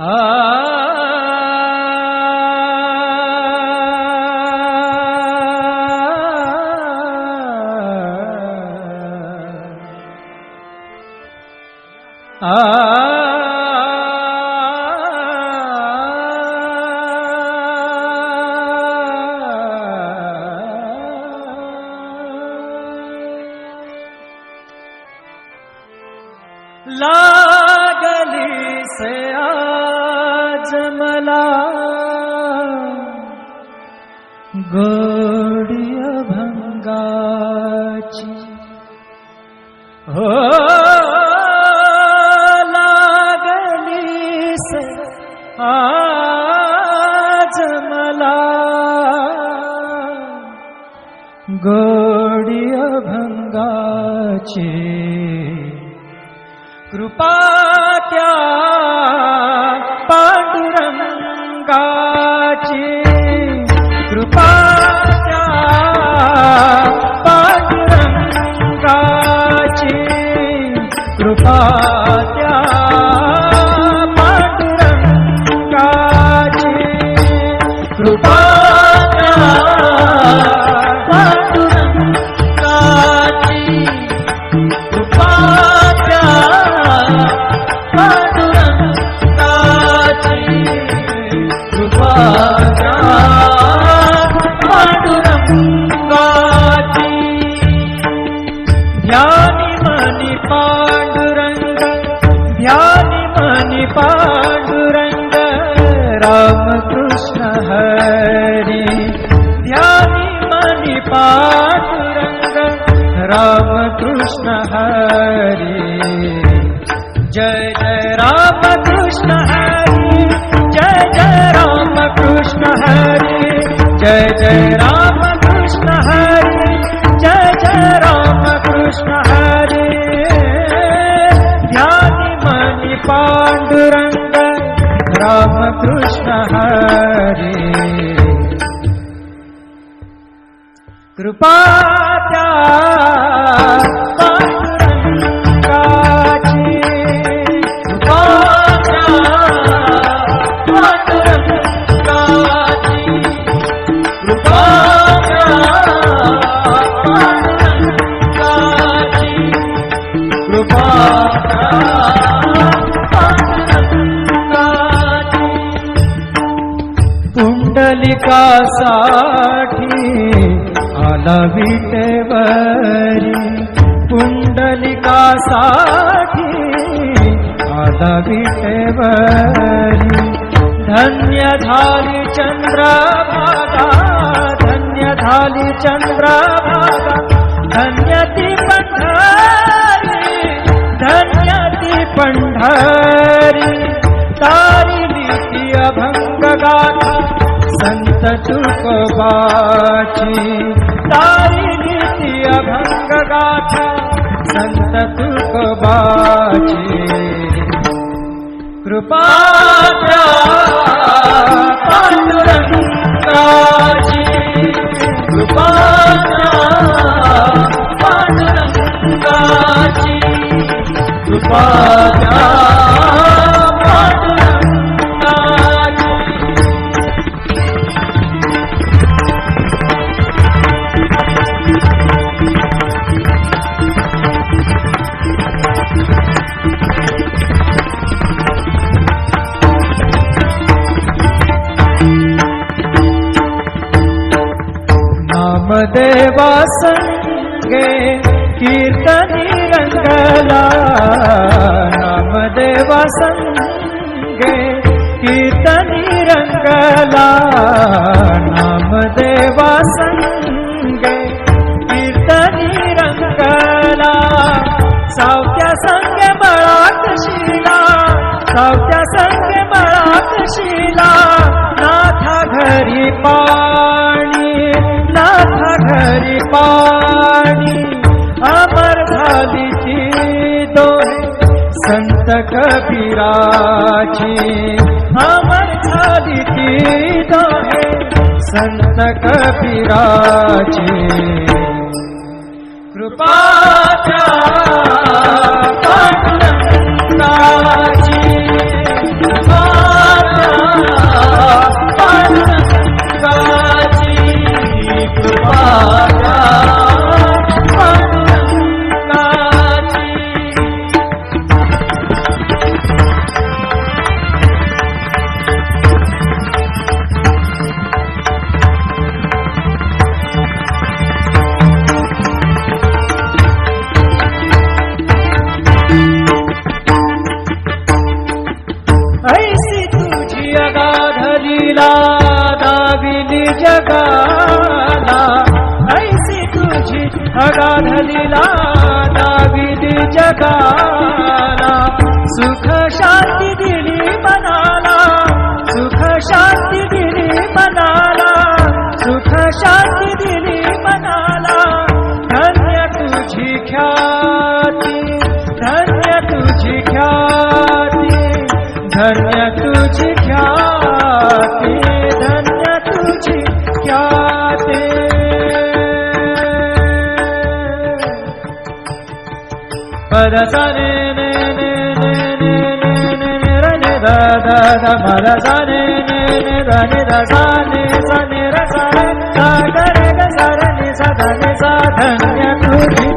लागली गोडी भंगाची. हो लागली से आज मला. गोडी भंगाची कृपा त्या पांडुरंगा पांडुरंगाची कृपा त्या पांडुरंगाची कृपा पांडुरंगाची कृपाच्या हरी। जय जय रामकृष्ण हरी। जय जय रामकृष्ण हरी। जय जय रामकृष्ण हरी। जय जय रामकृष्ण हरी। ध्यानी मनी पांडुरंग रामकृष्ण हरी। कृपा कुंडलिकासाठी आला विटेवरी. कुंडलिकासाठी आला विटेवरी. धन्य झाली चंद्रभागा धन्य झाली चंद्रभागा धन्यती पंढरी तारी नीती अभंग गाथा संत तुकोबाची. तारी नीती अभंग गाथा संत तुकोबाची. कृपाच्या पांडुरंगाची. कृपाच्या कृपाच्या संगे कीर्तनी रंगला नामदेवा संगे. कीर्तनी रंगला सावत्या संग बळात शिला सावत्या संग बळात शिला नाथा घरी पा कविराजी भवान् शादि संत कविराजे कृपा धन्य तुझी ख्याती धन्य तुझी ख्याती पद सा ने ने ने ने ने ने ने ने र ने द द द म र सा ने ने ने द ने द सा ने सा ने र सा रे सा ग रे ग सा र ने सा ध ने सा धन्य तुझी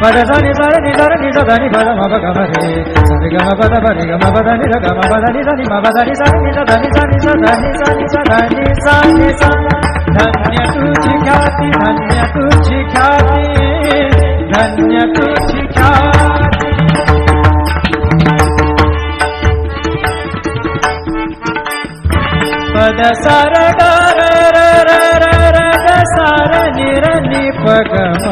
పద దని దర ని దర ని దని పద మప గమ రే సరి గమ పద పరి గమ పద ని ర గమ పద ని దని మప దని దని ని దని దని స దని దని స దని స ని స ధన్య తుచి ఖ్యాతి ధన్య తుచి ఖ్యాతి ధన్య తుచి ఖ్యాతి పద సర గ ర ర ర ర గ సర ని ర ని ప గమ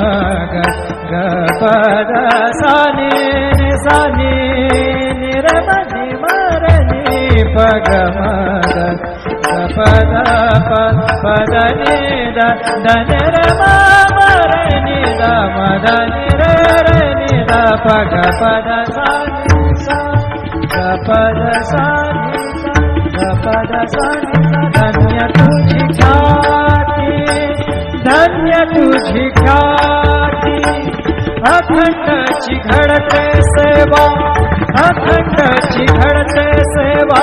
ಗ ಪ ಗ ಸ ನಿ ನಿ ಸ ನಿ ನಿ ರ ಮ ನಿ ಮ ರ ನಿ ಪ ಗ ಮ ಗ ಗ ಪ ದ ಪ ಪ ದ ನಿ ದ ದ ನಿ ರ ಮ ಮ ರ ನಿ ದ ಮ ದ ನಿ ರ ರ ni ದ ಪ ಗ ಪ ದ ಸ ನಿ ಸ ಗ ಪ ದ ಸ ನಿ ಸ ಗ ಪ ದ ಸ ನಿ ಸ ಧನ್ಯ तुझी ख्याति धन्य तुझी ख्याति अखंडची घडते सेवा अखंडची घडते सेवा.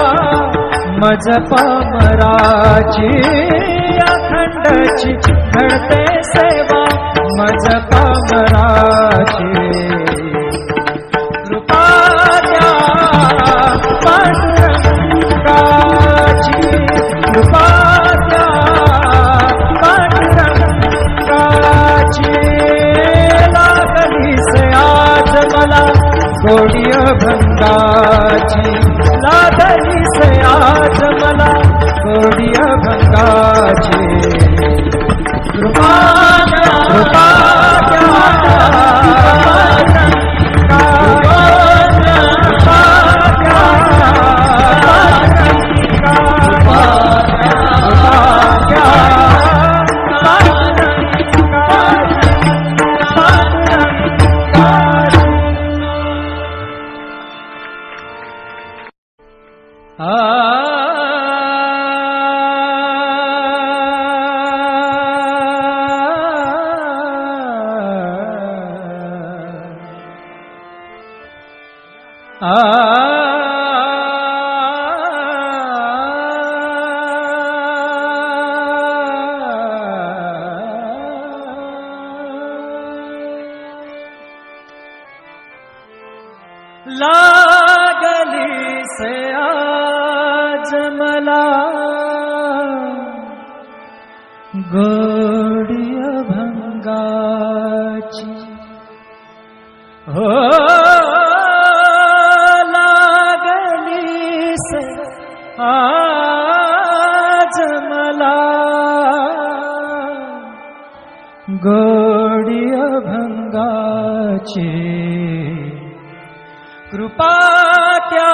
मज पामराची अखंडची घडते सेवा. मज पाम गोडी भंगाची हो लागली से आज मला। गोडी भंगाची कृपा त्या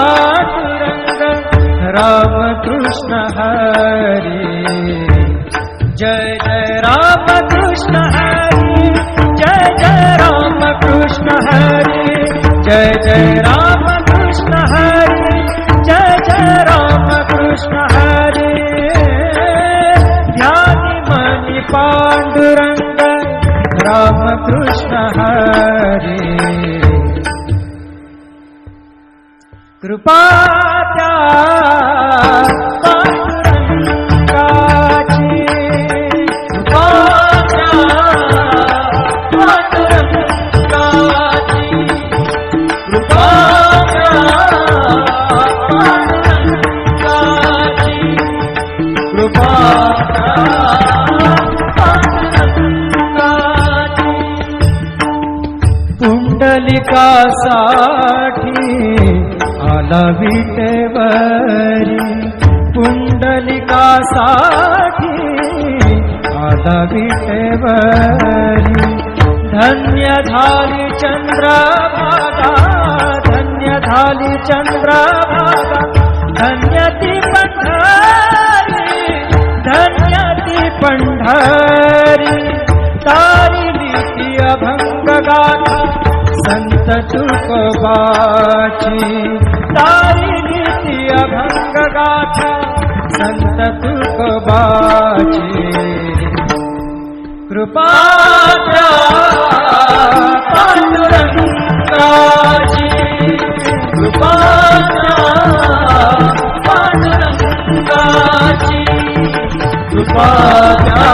राम रामकृष्ण हरे। जय जय रामकृष्ण हरे जय जय रामकृष्ण हरे। जय जय रामकृष्ण हरि जय जय रामकृष्ण कृष्ण ध्यानि यानमणिपा पाण्डुरङ्ग रामकृष्ण हरे। कृपा त्या पांडुरंगाची. कृपा पांडुरंगाची. पांडुरंगाची. पांडुरंगाची. धन्य झाली चंद्रभागा धन्य झाली चंद्रभागा धन्य ती पंढरी धन्य ती पंढरी तारिली ती अभंग गाथा संत तुकोबाची. तारी ती अभंग गाथा संत तुकोबाची. कृपाचा पांडुरंगाची कृपाचा पांडुरंगाची कृपाचा